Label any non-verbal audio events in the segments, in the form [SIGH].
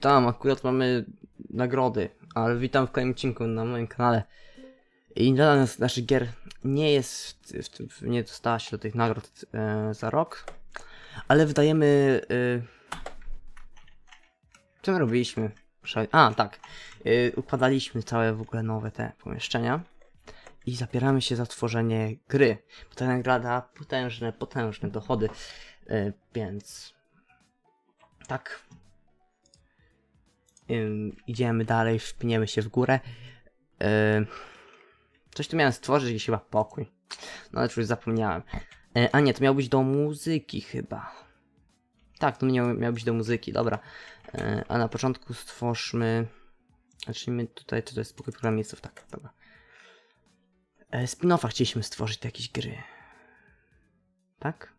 Tam akurat mamy nagrody, ale witam w kolejnym odcinku na moim kanale. I dla nas, naszych gier nie jest, w, tym- nie dostała się do tych nagród e, za rok, ale wydajemy... E, my robiliśmy? A, tak. E, układaliśmy całe w ogóle nowe te pomieszczenia i zabieramy się za tworzenie gry. Bo ta nagrada potężne, potężne dochody, e, więc tak. Idziemy dalej, wpniemy się w górę. Coś tu miałem stworzyć, jakiś chyba pokój. No ale już zapomniałem. A nie, to miał być do muzyki chyba. Tak, to miał, miał być do muzyki, dobra. A na początku stwórzmy... Zacznijmy tutaj, to jest pokój programistów, tak, dobra. E, Spin-offa chcieliśmy stworzyć do jakiejś gry. Tak?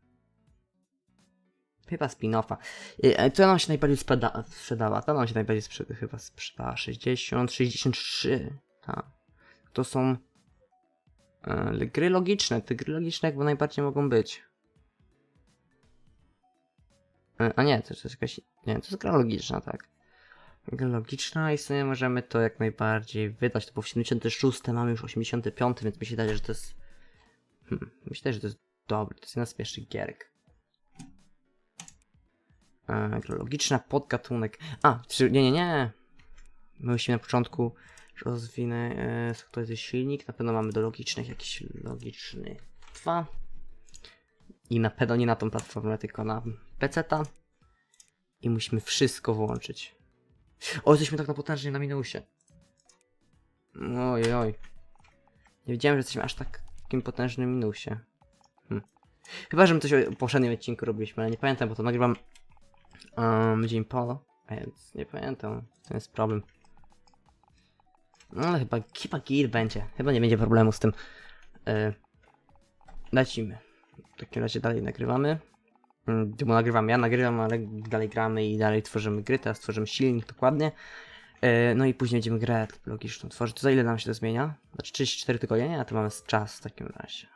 Chyba spin-offa. E, Co nam się najbardziej sprzeda sprzedała? To nam się najbardziej sprzeda chyba sprzedała 60, 63. Tak. To są e, gry logiczne. Te gry logiczne jakby najbardziej mogą być. E, a nie, to jest jakaś... Nie, to jest gra logiczna, tak. Logiczna i sobie możemy to jak najbardziej wydać. To było w 76, mamy już 85, więc mi się wydaje, że to jest... Hmm, myślę, że to jest dobry. To jest jedna z pierwszych gierek. E, logiczna podgatunek. A, czy, nie, nie, nie. My musimy na początku rozwinę. E, to jest silnik? Na pewno mamy do logicznych jakiś logiczny 2. I na pewno nie na tą platformę, tylko na PC-ta. I musimy wszystko włączyć. O, jesteśmy tak na potężnie na minusie. Oj, oj. Nie wiedziałem, że jesteśmy aż tak w takim potężnym minusie. Hm. Chyba, że my coś o poprzednim odcinku robiliśmy, ale nie pamiętam, bo to nagrywam um, dzień polo, więc nie pamiętam, to jest problem. No ale chyba, chyba git będzie, chyba nie będzie problemu z tym. E, lecimy. W takim razie dalej nagrywamy. Bo nagrywam, ja nagrywam, ale dalej gramy i dalej tworzymy gry, teraz tworzymy silnik dokładnie. E, no i później będziemy grę logiczną tworzyć. To za ile nam się to zmienia? Znaczy 34 tygodnie, nie? A to mamy czas w takim razie.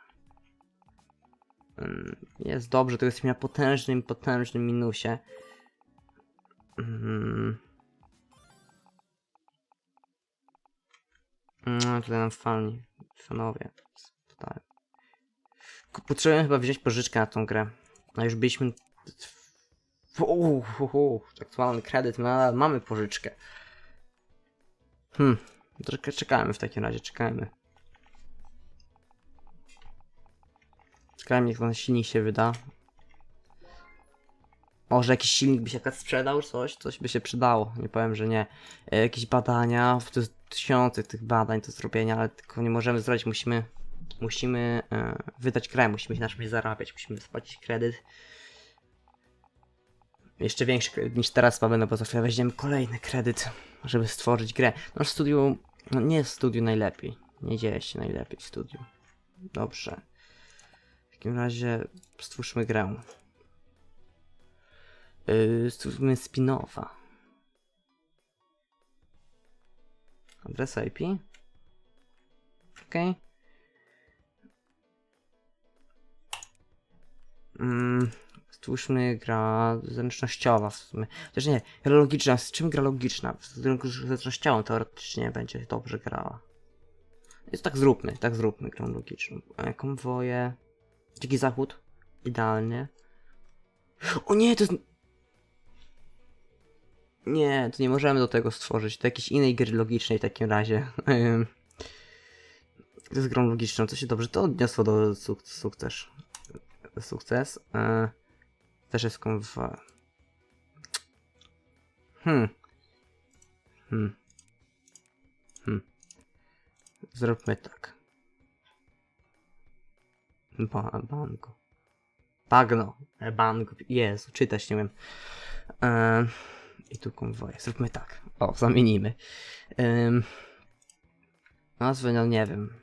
Mm, Jest dobrze, to jesteśmy na potężnym, potężnym minusie. Mm. No, tutaj nam fani, fanowie tutaj. Potrzebujemy chyba wziąć pożyczkę na tą grę. A już byliśmy... Uuu, uuu, aktualny kredyt, no, ale mamy pożyczkę. Hmm, troszkę czekajmy w takim razie, czekajmy. Czekajmy, niech ten silnik się wyda. Może jakiś silnik by się akurat sprzedał, coś, coś by się przydało. Nie powiem, że nie. E, jakieś badania, jest tysiące tych badań do zrobienia, ale tylko nie możemy zrobić, musimy, musimy e, wydać grę, musimy się na czymś zarabiać, musimy spłacić kredyt. Jeszcze większy kredyt niż teraz mamy, no bo za chwilę weźmiemy kolejny kredyt, żeby stworzyć grę. No w studiu, no nie jest w studiu najlepiej. Nie dzieje się najlepiej w studiu. Dobrze. W takim razie stwórzmy grę. Yy, spin-offa. Adres IP. Ok. Mm, stwórzmy gra zręcznościowa w sumie. Chociaż nie, gra logiczna. Z czym gra logiczna? Z grą zręcznościową teoretycznie będzie dobrze grała. Więc tak zróbmy, tak zróbmy grę logiczną. E, Konwoje. Dziki zachód. Idealnie. O nie, to jest... Nie, to nie możemy do tego stworzyć. Do jakiejś innej gry logicznej w takim razie. [LAUGHS] To jest grą logiczną, co się dobrze to odniosło do suk sukces. Sukces. E, też jest konw... Hmm. Hmm. Hmm. Zróbmy tak. Ba bango. Bagno. E, Bango. Jezu, czytać nie wiem. E, I tu konwoje. Zróbmy tak. O, zamienimy. Ym, nazwy, no nie wiem.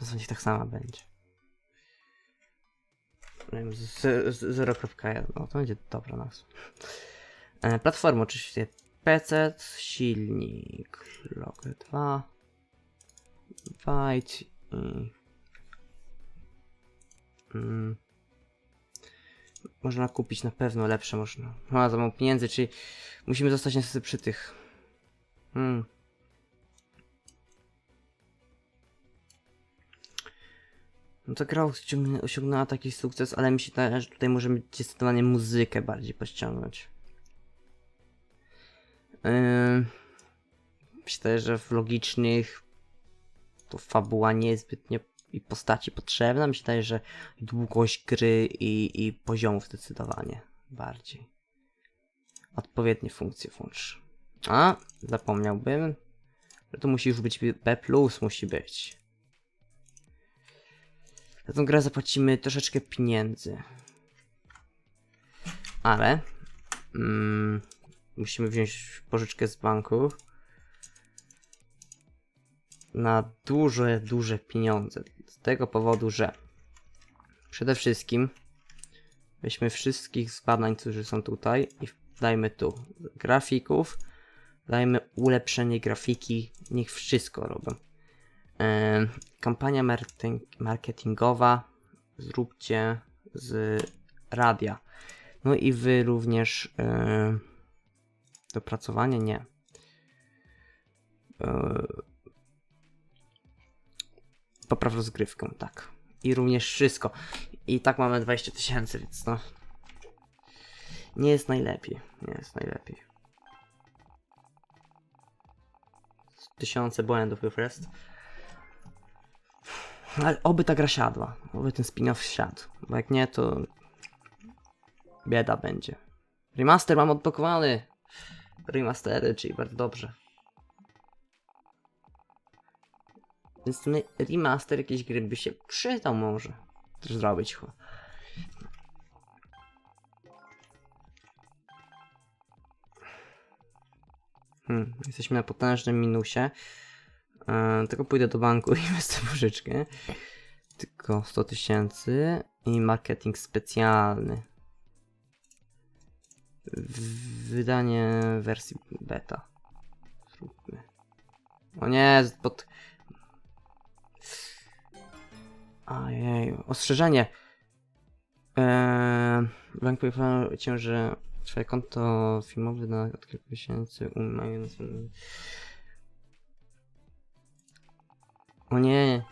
Nazwa niech tak sama będzie. Nie wiem, z- z- 0.1. No to będzie dobra nazwa. E, platforma oczywiście. PC, silnik, log 2, byte i... Mm, Można kupić na pewno lepsze można. No, za mało pieniędzy, czyli musimy zostać niestety przy tych. Hmm. No to gra osiągnęła, taki sukces, ale wydaje, że tutaj możemy zdecydowanie muzykę bardziej podciągnąć. Yy, wydaje, że w logicznych to fabuła nie jest zbytnio i postaci potrzebna. Wydaje, że długość gry i, i poziomów zdecydowanie bardziej. Odpowiednie funkcje włącz. A, zapomniałbym, że to musi już być B+, musi być. Za tą grę zapłacimy troszeczkę pieniędzy. Ale mm, musimy wziąć pożyczkę z banku na duże, duże pieniądze. Tego powodu, że przede wszystkim weźmy wszystkich z badań, którzy są tutaj i dajmy tu grafików, dajmy ulepszenie grafiki, niech wszystko robią. Kampania marketing- marketingowa zróbcie z radia. No i wy również dopracowanie nie. E, popraw rozgrywkę, tak. I również wszystko. I tak mamy 20 tysięcy, więc no. Nie jest najlepiej. Nie jest najlepiej. Tysiące błędów już jest. Ale oby ta gra siadła. Oby ten spin-off siadł. Bo jak nie, to bieda będzie. Remaster mam odblokowany. Remastery, czyli bardzo dobrze. Więc ten remaster jakiejś gry by się przydał może. Też zrobić chyba. Hmm, jesteśmy na potężnym minusie. E, tylko pójdę do banku [LAUGHS] i wezmę pożyczkę. Tylko 100 tysięcy i marketing specjalny. Wydanie wersji beta. Zróbmy. O nie, pod... Ojej, ostrzeżenie. Eee, bank poinformował cię, że twoje konto filmowe na od kilku miesięcy umając... O nie.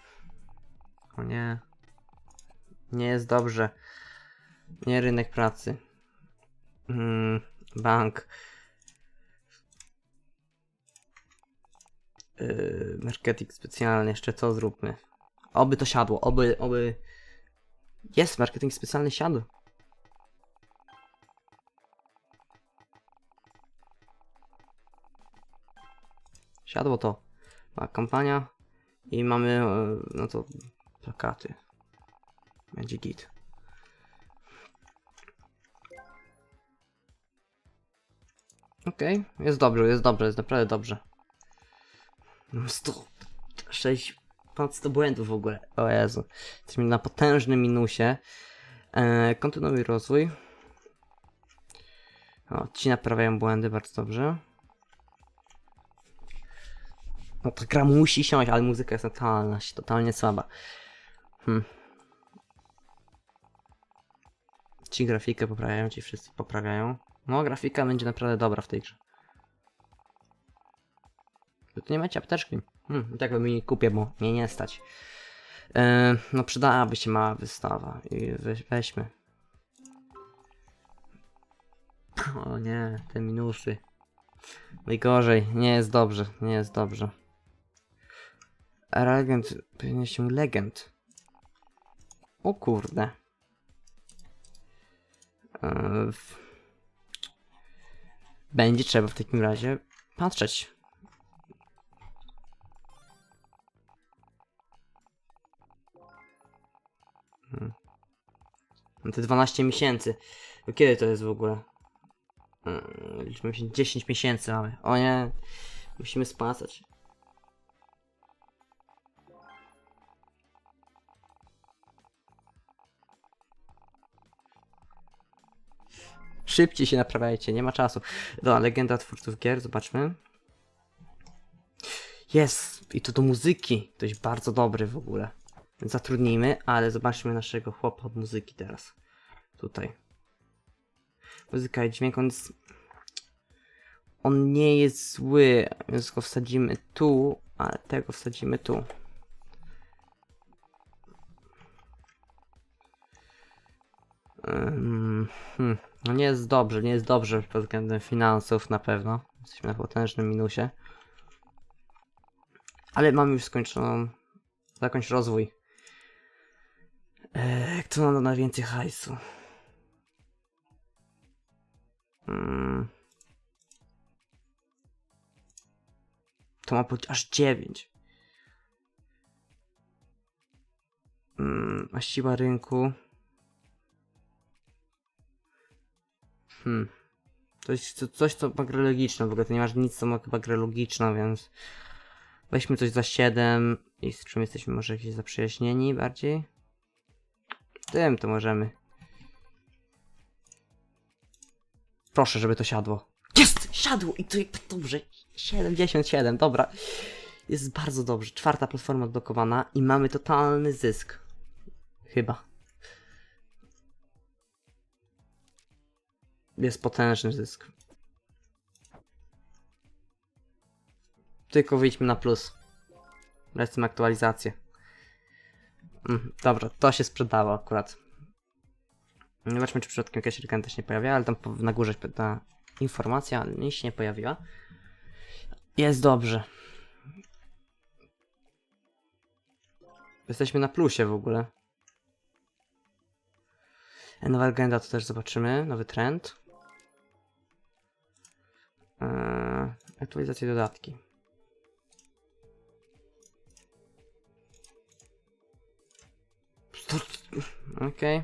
O nie. Nie jest dobrze. Nie rynek pracy. Mm, bank. Yy, marketing specjalny, jeszcze co zróbmy? Oby to siadło, oby, oby... Jest, marketing specjalny siadł. Siadło to. Ma kampania. I mamy, e, no to, plakaty. Będzie git. Okej, jest dobrze, jest dobrze, jest naprawdę dobrze. Mam 106 ponad 100 błędów w ogóle. O Jezu. Jesteśmy na potężnym minusie. E, kontynuuj rozwój. O, ci naprawiają błędy bardzo dobrze. No ta gra musi siąść, ale muzyka jest totalna, totalnie słaba. Hmm. Ci grafikę poprawiają, ci wszyscy poprawiają. No, grafika będzie naprawdę dobra w tej grze. Tu nie macie apteczki. Hmm, tak bym jej kupię, bo mnie nie stać. E, no przydałaby się mała wystawa. I weź, weźmy. O nie, te minusy. Najgorzej, nie jest dobrze, nie jest dobrze. Regent, powinien się legend. O kurde. W- Będzie trzeba w takim razie patrzeć. Hmm. No te 12 miesięcy. To Kiedy to jest w ogóle? Hmm, Liczmy się 10 miesięcy mamy. O nie. Musimy spłacać. Szybciej się naprawiajcie, nie ma czasu. Dobra, legenda twórców gier, zobaczmy. Jest! I to do muzyki. Jest bardzo dobry w ogóle. Zatrudnijmy, ale zobaczmy naszego chłopa od muzyki teraz. Tutaj. Muzyka i dźwięk, on jest... On nie jest zły, więc go wsadzimy tu, ale tego wsadzimy tu. Hmm. No nie jest dobrze, nie jest dobrze pod względem finansów na pewno. Jesteśmy na potężnym minusie. Ale mamy już skończoną, zakończ rozwój. Eee, kto nam da najwięcej hajsu? Mm. To ma być aż 9. Mm, a siła rynku. Hmm. To jest co- coś, co ma grę logiczną. W ogóle to nie masz nic, co ma chyba grę logiczną, więc. Weźmy coś za 7 i z czym jesteśmy może jakieś zaprzyjaźnieni bardziej. Tym to możemy. Proszę, żeby to siadło. Jest! Siadło! I to dobrze. 77, dobra. Jest bardzo dobrze. Czwarta platforma odblokowana i mamy totalny zysk. Chyba. Jest potężny zysk. Tylko wyjdźmy na plus. Lecimy aktualizację. Mm, dobra, to się sprzedało akurat. Zobaczmy, czy przypadkiem jakaś reklama też nie pojawia, ale tam na górze ta informacja, nic się nie pojawiła. Jest dobrze. Jesteśmy na plusie w ogóle. E, Nowa agenda to też zobaczymy. Nowy trend. Eee, aktualizacje dodatki. Okej.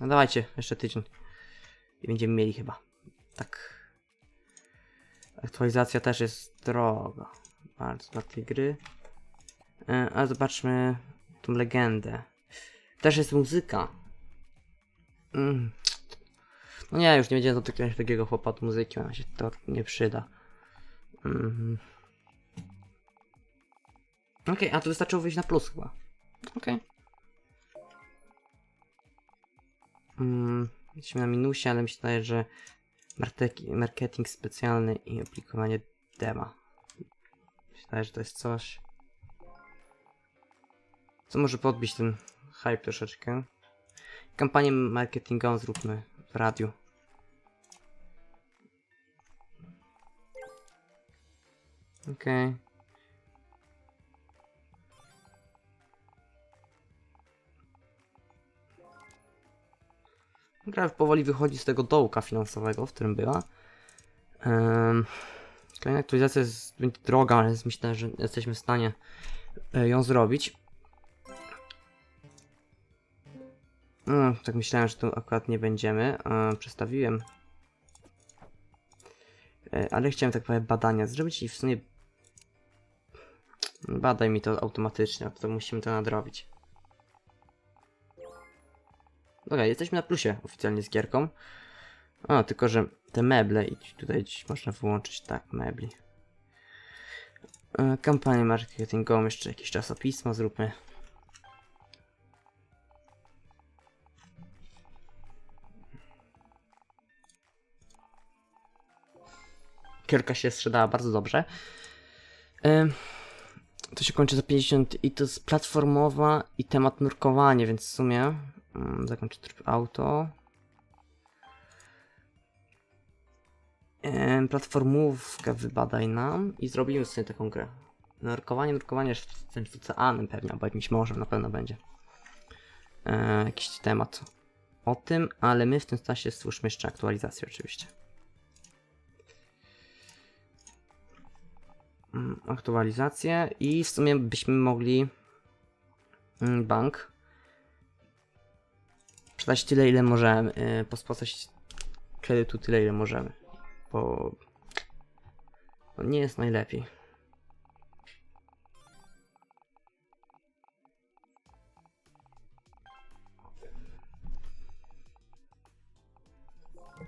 No dawajcie, jeszcze tydzień. I będziemy mieli chyba. Tak. Aktualizacja też jest droga. Bardzo dla tej gry. E, a zobaczmy tą legendę. Też jest muzyka. Mm. No nie, już nie będziemy dotykać takiego chłopa od muzyki, ona się to nie przyda. Mhm. Okej, a to wystarczyło wyjść na plus chyba. Okej. Mm, jesteśmy na minusie, ale wydaje, że marketing specjalny i aplikowanie dema. Wydaje, że to jest coś, co może podbić ten hype troszeczkę. Kampanię marketingową zróbmy w radiu. Okej. Gra powoli wychodzi z tego dołka finansowego, w którym była. Um, kolejna aktualizacja jest droga, ale myślę, że jesteśmy w stanie e, ją zrobić. No, tak myślałem, że tu akurat nie będziemy. E, przestawiłem. E, ale chciałem tak powiem badania zrobić i w sumie badaj mi to automatycznie, to musimy to nadrobić. Dobra, jesteśmy na plusie oficjalnie z gierką. O, tylko że te meble i tutaj można wyłączyć, tak, mebli. E, kampanię marketingową, jeszcze jakieś czasopismo zróbmy. Kierka się sprzedała bardzo dobrze. E, to się kończy za 50 i to jest platformowa i temat nurkowanie, więc w sumie zakończę tryb auto. Platformówkę wybadaj nam i zrobimy sobie taką grę. Nurkowanie, nurkowanie z tym oceanem pewnie, albo jakimś morzem na pewno będzie. E, jakiś temat o tym, ale my w tym czasie stwórzmy jeszcze aktualizację oczywiście. Mm, aktualizację i w sumie byśmy mogli mm, bank sprzedać tyle ile możemy, yy, pospłacać kredytu tyle ile możemy, bo nie jest najlepiej.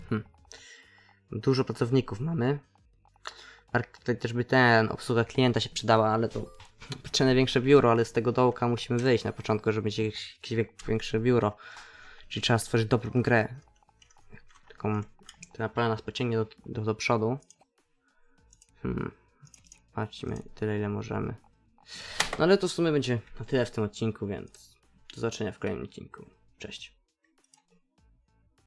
Hmm. Dużo pracowników mamy. Tutaj też by ten, obsługa klienta się przydała, ale to potrzebne większe biuro, ale z tego dołka musimy wyjść na początku, żeby mieć jakieś większe biuro. Czyli trzeba stworzyć dobrą grę. Taką, która napala nas pociągnie do, do, do przodu. Hmm. Patrzmy tyle ile możemy. No ale to w sumie będzie na tyle w tym odcinku, więc do zobaczenia w kolejnym odcinku. Cześć.